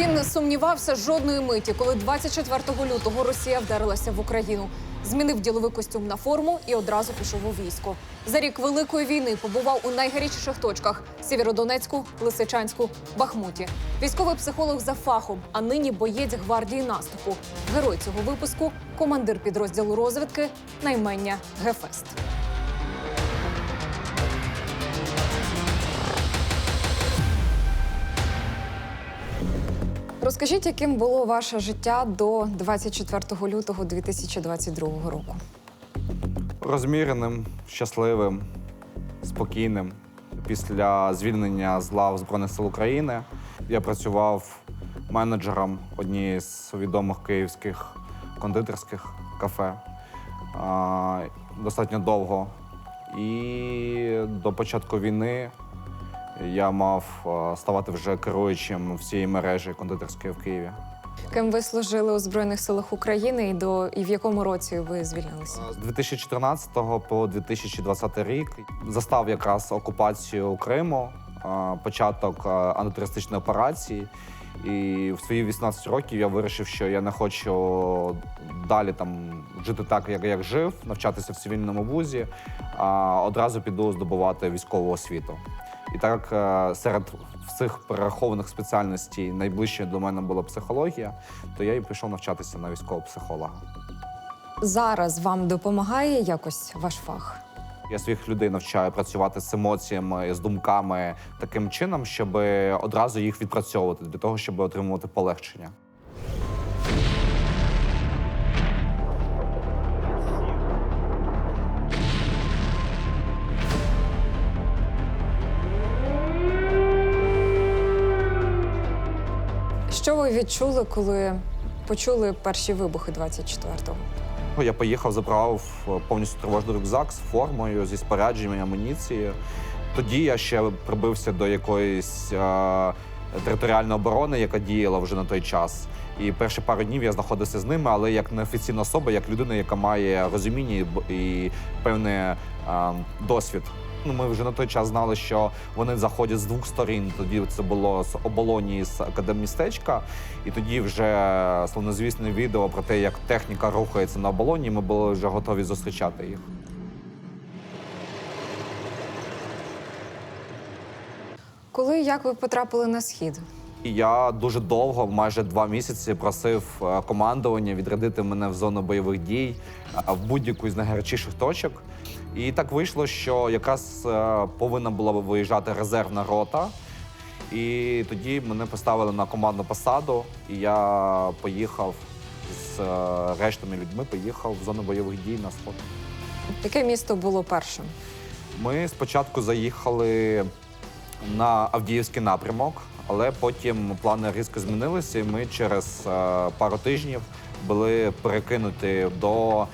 Він не сумнівався жодної миті, коли 24 лютого Росія вдарилася в Україну. Змінив діловий костюм на форму і одразу пішов у військо. За рік великої війни побував у найгарячіших точках: Сєвєродонецьку, Лисичанську, Бахмуті. Військовий психолог за фахом, а нині боєць гвардії наступу. Герой цього випуску командир підрозділу розвідки наймення Гефест. Розкажіть, яким було ваше життя до 24 лютого 2022 року? Розміреним, щасливим, спокійним. Після звільнення з лав Збройних сил України я працював менеджером однієї з відомих київських кондитерських кафе достатньо довго. І до початку війни я мав ставати вже керуючим всієї мережі кондитерської в Києві. Ким ви служили у Збройних силах України і до і в якому році ви звільнилися? З 2014 по 2020 рік застав якраз окупацію Криму, початок а, антитерористичної операції. І в свої 18 років я вирішив, що я не хочу далі там жити так, як, як жив, навчатися в цивільному вузі, а одразу піду здобувати військову освіту. І так е, серед всіх перерахованих спеціальностей найближче до мене була психологія, то я і пішов навчатися на військового психолога. Зараз вам допомагає якось ваш фах? Я своїх людей навчаю працювати з емоціями, з думками таким чином, щоб одразу їх відпрацьовувати для того, щоб отримувати полегшення. Що ви відчули, коли почули перші вибухи 24-го? Я поїхав, забрав повністю тривожний рюкзак з формою, зі спорядженням, амуніцією. Тоді я ще прибився до якоїсь е, територіальної оборони, яка діяла вже на той час. І перші пару днів я знаходився з ними, але як неофіційна особа, як людина, яка має розуміння і і певний е, досвід. Ну, ми вже на той час знали, що вони заходять з двох сторін. Тоді це було з оболоні з академмістечка. І тоді вже славнозвісне відео про те, як техніка рухається на оболоні. Ми були вже готові зустрічати їх. Коли і як ви потрапили на схід? Я дуже довго, майже два місяці, просив е, командування відрядити мене в зону бойових дій е, в будь-яку із найгарячіших точок. І так вийшло, що якраз е, повинна була виїжджати резервна рота. І тоді мене поставили на командну посаду, і я поїхав з е, рештами людьми, поїхав в зону бойових дій на сход. Яке місто було першим? Ми спочатку заїхали на Авдіївський напрямок, але потім плани різко змінилися. і Ми через е, пару тижнів були перекинуті до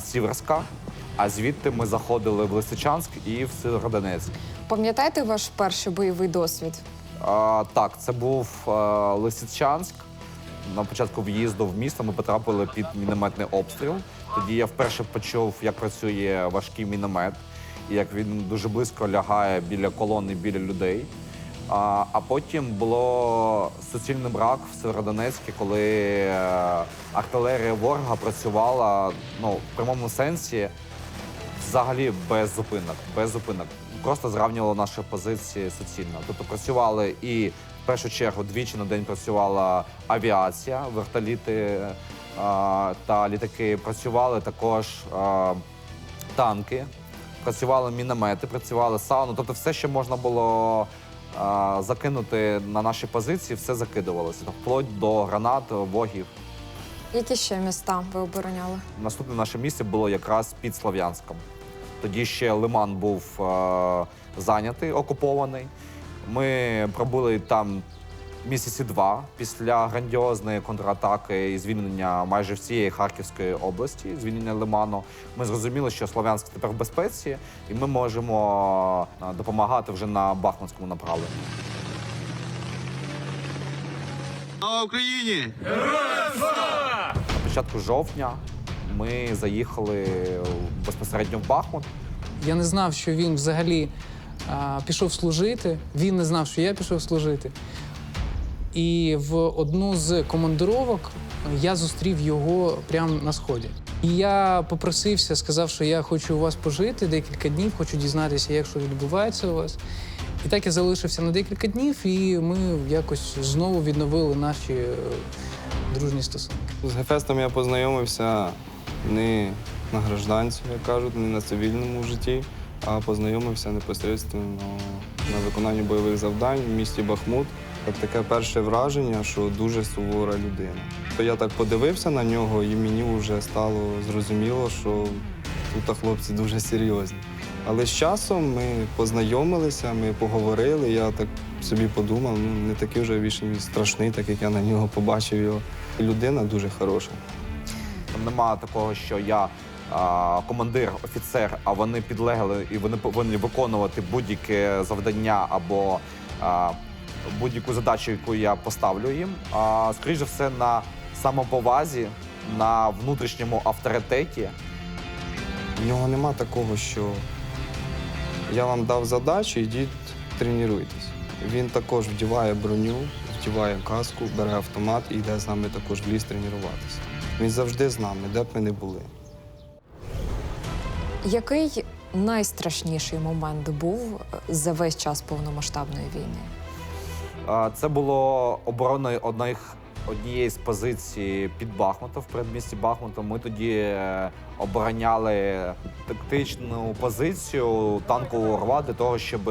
Сіверська, а звідти ми заходили в Лисичанськ і в Сєвєродонецьк. Пам'ятаєте ваш перший бойовий досвід? А, так, це був е, Лисичанськ. На початку в'їзду в місто ми потрапили під мінометний обстріл. Тоді я вперше почув, як працює важкий міномет, і як він дуже близько лягає біля колони, біля людей. А, а потім було суцільний брак в Северодонецьку, коли е, артилерія ворога працювала ну, в прямому сенсі взагалі без зупинок, без зупинок. Просто зрівнювало наші позиції суцільно. Тобто працювали і в першу чергу двічі на день працювала авіація, вертоліти а, та літаки. Працювали також а, танки, працювали міномети, працювали сауну. Тобто, все, що можна було а, закинути на наші позиції, все закидувалося. Тобто, вплоть до гранат, вогів. Які ще міста ви обороняли? Наступне наше місце було якраз під Слов'янськом. Тоді ще Лиман був е, зайнятий, окупований. Ми пробули там місяці два після грандіозної контратаки і звільнення майже всієї Харківської області, звільнення Лиману. Ми зрозуміли, що Слов'янськ тепер в безпеці, і ми можемо е, допомагати вже на Бахмутському направленні. Слава Україні! На початку жовтня ми заїхали безпосередньо в Бахмут. Я не знав, що він взагалі а, пішов служити. Він не знав, що я пішов служити. і в одну з командировок я зустрів його прямо на сході. І я попросився, сказав, що я хочу у вас пожити декілька днів, хочу дізнатися, як що відбувається у вас. І так я залишився на декілька днів, і ми якось знову відновили наші е, дружні стосунки. З Гефестом я познайомився не на гражданці, як кажуть, не на цивільному житті, а познайомився непосередньо на виконанні бойових завдань в місті Бахмут. Так таке перше враження, що дуже сувора людина. Я так подивився на нього, і мені вже стало зрозуміло, що тут хлопці дуже серйозні. Але з часом ми познайомилися, ми поговорили. Я так собі подумав, ну не такий вже він страшний, так як я на нього побачив його. Людина дуже хороша. Там немає такого, що я а, командир, офіцер, а вони підлегли і вони повинні виконувати будь-яке завдання або а, будь-яку задачу, яку я поставлю їм. А за все на самоповазі, на внутрішньому авторитеті. В нього нема такого, що я вам дав задачу, йдіть тренуйтесь. Він також вдіває броню, вдіває каску, бере автомат і йде з нами також в ліс тренуватися. Він завжди з нами, де б ми не були. Який найстрашніший момент був е, за весь час повномасштабної війни? Це було обороною одних, однієї з позицій під Бахмутом, в передмісті Бахмута. Ми тоді е, обороняли тактичну позицію танкового рва для того, щоб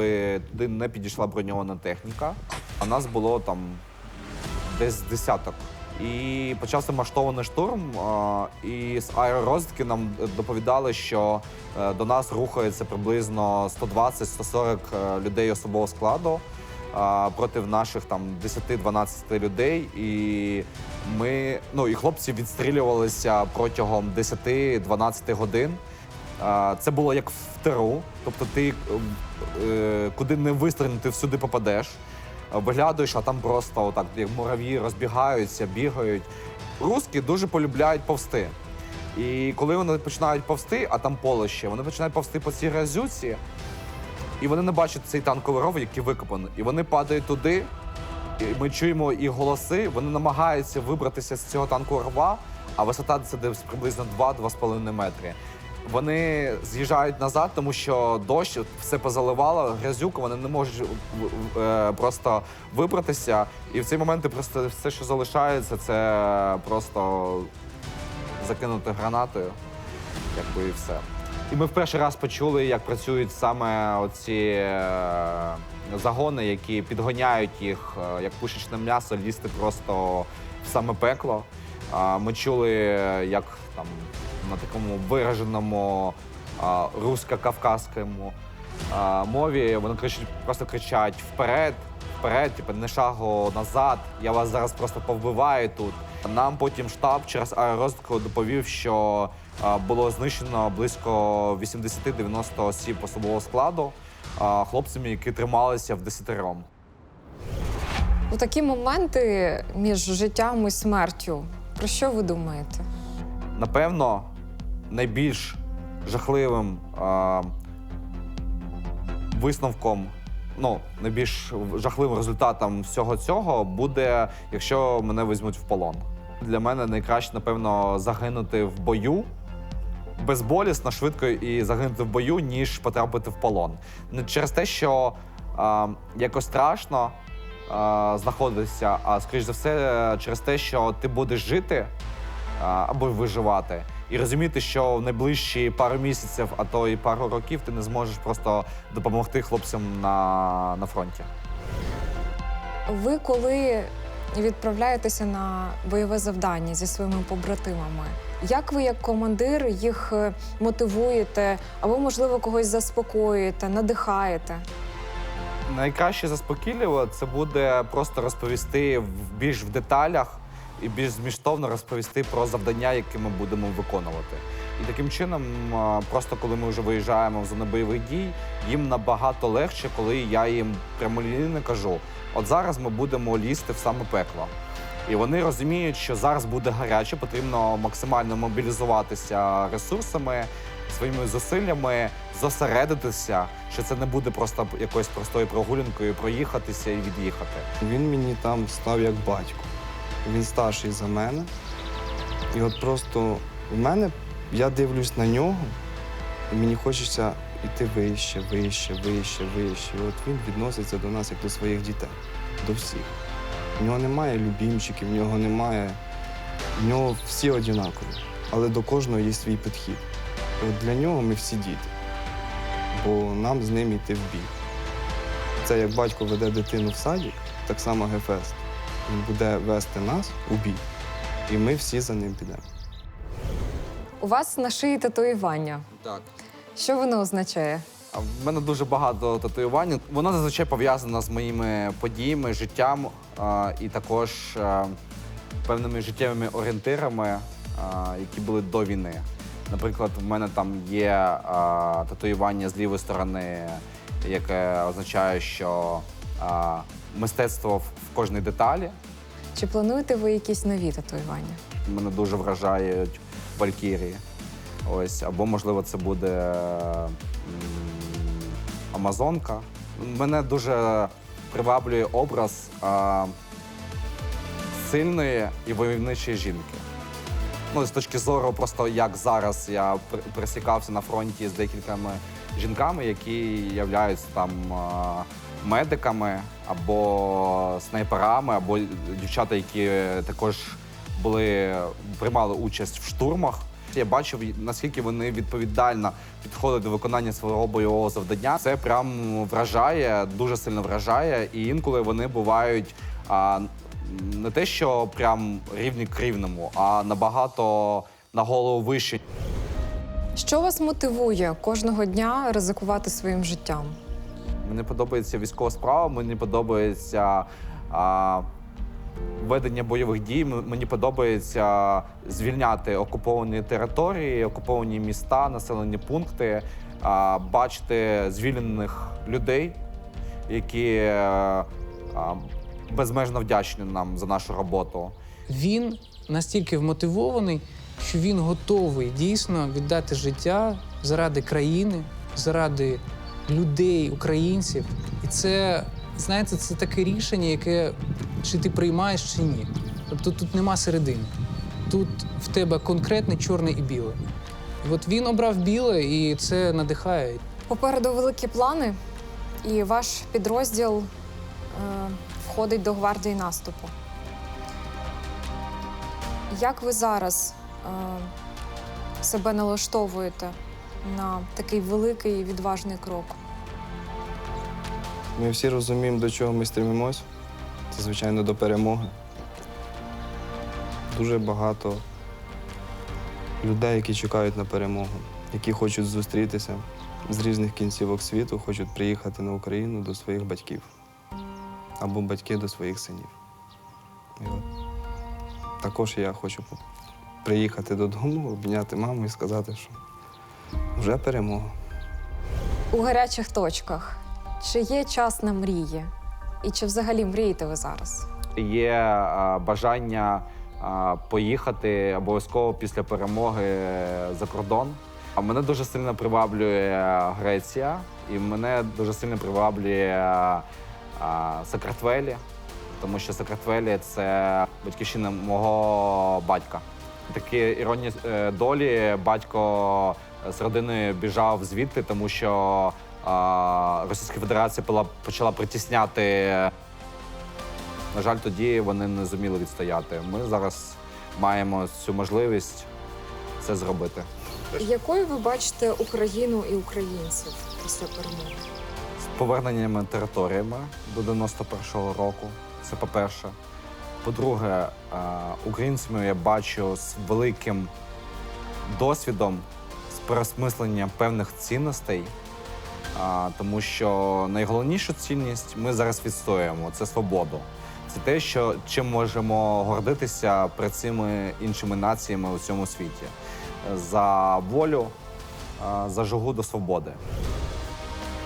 туди не підійшла броньована техніка. А нас було там десь десяток. І почався масштований штурм. І з аеророзвідки нам доповідали, що е, до нас рухається приблизно 120-140 е, людей особового складу проти наших там 10-12 людей. І ми, ну і хлопці відстрілювалися протягом 10-12 годин. Це було як в ТРУ, тобто ти е, куди не вистрілити, всюди попадеш. Виглядаєш, а там просто отак, як мурав'ї розбігаються, бігають. Русські дуже полюбляють повсти. І коли вони починають повсти, а там поле ще, вони починають повсти по цій разюці, і вони не бачать цей танковий ров, який викопаний. І вони падають туди, і ми чуємо їх голоси, вони намагаються вибратися з цього танкового рва, а висота це десь приблизно 2-2,5 метри. Вони з'їжджають назад, тому що дощ все позаливало, грязюку, вони не можуть е, просто вибратися. І в цей момент просто все, що залишається, це просто закинути гранатою, якби і все. І ми в перший раз почули, як працюють саме оці е, загони, які підгоняють їх е, як пушечне м'ясо, лізти просто в саме пекло. Ми чули, як там на такому вираженому а, русько-кавказькому а, мові вони кричать, просто кричать вперед, вперед, типу, не шагу назад. Я вас зараз просто повбиваю тут. Нам потім штаб через аеророзвідку доповів, що а, було знищено близько 80-90 осіб особового складу а, хлопцями, які трималися в десятером. У такі моменти між життям і смертю. Про що ви думаєте? Напевно, найбільш жахливим а, висновком, ну, найбільш жахливим результатом всього цього буде, якщо мене візьмуть в полон. Для мене найкраще, напевно, загинути в бою. Безболісно, швидко і загинути в бою, ніж потрапити в полон. Не через те, що а, якось страшно а, знаходитися, а скоріш за все, через те, що ти будеш жити а, або виживати, і розуміти, що в найближчі пару місяців, а то і пару років, ти не зможеш просто допомогти хлопцям на, на фронті. Ви коли відправляєтеся на бойове завдання зі своїми побратимами, як ви, як командир, їх е, мотивуєте або, можливо, когось заспокоюєте, надихаєте? Найкраще заспокійливо це буде просто розповісти в більш в деталях і більш змістовно розповісти про завдання, які ми будемо виконувати. І таким чином, просто коли ми вже виїжджаємо в зону бойових дій, їм набагато легше, коли я їм прямолінійно кажу: от зараз ми будемо лізти в саме пекло. І вони розуміють, що зараз буде гаряче, потрібно максимально мобілізуватися ресурсами, своїми зусиллями, зосередитися, що це не буде просто якоюсь простою прогулянкою, проїхатися і від'їхати. Він мені там став як батько. Він старший за мене. І от просто в мене я дивлюсь на нього, і мені хочеться йти вище, вище, вище, вище. І от він відноситься до нас як до своїх дітей, до всіх. В нього немає любімчиків, в нього немає. В нього всі однакові, але до кожного є свій підхід. І от для нього ми всі діти, бо нам з ним йти в бій. Це як батько веде дитину в садик, так само Гефест. Він буде вести нас у бій, і ми всі за ним підемо. У вас на шиї татуювання. Так. Що воно означає? А В мене дуже багато татуювань. Воно зазвичай пов'язано з моїми подіями, життям а, і також а, певними життєвими орієнтирами, а, які були до війни. Наприклад, в мене там є а, татуювання з лівої сторони, яке означає, що а, мистецтво в в кожній деталі. Чи плануєте ви якісь нові татуювання? Мене дуже вражають валькірії. Ось, або, можливо, це буде м, Амазонка. Мене дуже приваблює образ а, сильної і войовничої жінки. Ну, з точки зору, просто як зараз я пересікався на фронті з декількома жінками, які являються там а, медиками або снайперами, або дівчата, які також були приймали участь в штурмах. Я бачив, наскільки вони відповідально підходять до виконання свого бойового завдання. Це прям вражає, дуже сильно вражає. І інколи вони бувають а, не те, що прям рівні к рівному, а набагато на голову вище. Що вас мотивує кожного дня ризикувати своїм життям? Мені подобається військова справа, мені подобається а, ведення бойових дій. Мені подобається звільняти окуповані території, окуповані міста, населені пункти, а, бачити звільнених людей, які е, а, безмежно вдячні нам за нашу роботу. Він настільки вмотивований, що він готовий дійсно віддати життя заради країни, заради людей, українців. І це, знаєте, це таке рішення, яке чи ти приймаєш, чи ні. Тобто тут нема середини. Тут в тебе конкретне чорне і біле. І от він обрав біле, і це надихає. Попереду великі плани, і ваш підрозділ е, входить до гвардії наступу. Як ви зараз е, себе налаштовуєте на такий великий і відважний крок? Ми всі розуміємо, до чого ми стремимось. Це, звичайно, до перемоги. Дуже багато людей, які чекають на перемогу, які хочуть зустрітися з різних кінцівок світу, хочуть приїхати на Україну до своїх батьків або батьки до своїх синів. І от також я хочу приїхати додому, обняти маму і сказати, що вже перемога. У гарячих точках чи є час на мрії? І чи взагалі мрієте ви зараз? Є а, бажання а, поїхати обов'язково після перемоги за кордон. А мене дуже сильно приваблює Греція, і мене дуже сильно приваблює а, Сакартвелі, тому що Сакартвелі це батьківщина мого батька. Такі іронії е, долі батько з родиною біжав звідти, тому що Російська Федерація почала притісняти на жаль, тоді вони не зуміли відстояти. Ми зараз маємо цю можливість це зробити. Якою ви бачите Україну і українців після перемоги? З поверненнями територіями до 91-го року. Це по-перше. По-друге, е, українцями я бачу з великим досвідом, з переосмисленням певних цінностей. Тому що найголовнішу цінність ми зараз відстоюємо це свободу. Це те, що чим можемо гордитися перед цими іншими націями у цьому світі за волю, за жагу до свободи.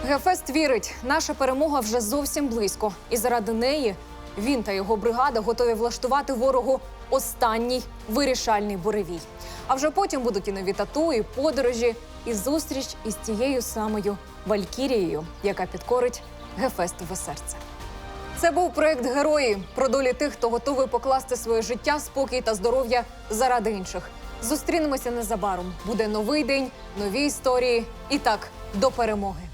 Гефест вірить, наша перемога вже зовсім близько, і заради неї Він та його бригада готові влаштувати ворогу останній вирішальний буревій. А вже потім будуть і нові тату, і подорожі, і зустріч із тією самою Валькірією, яка підкорить Гефестове серце. Це був проект Герої про долі тих, хто готовий покласти своє життя, спокій та здоров'я заради інших. Зустрінемося незабаром. Буде новий день, нові історії. І так, до перемоги.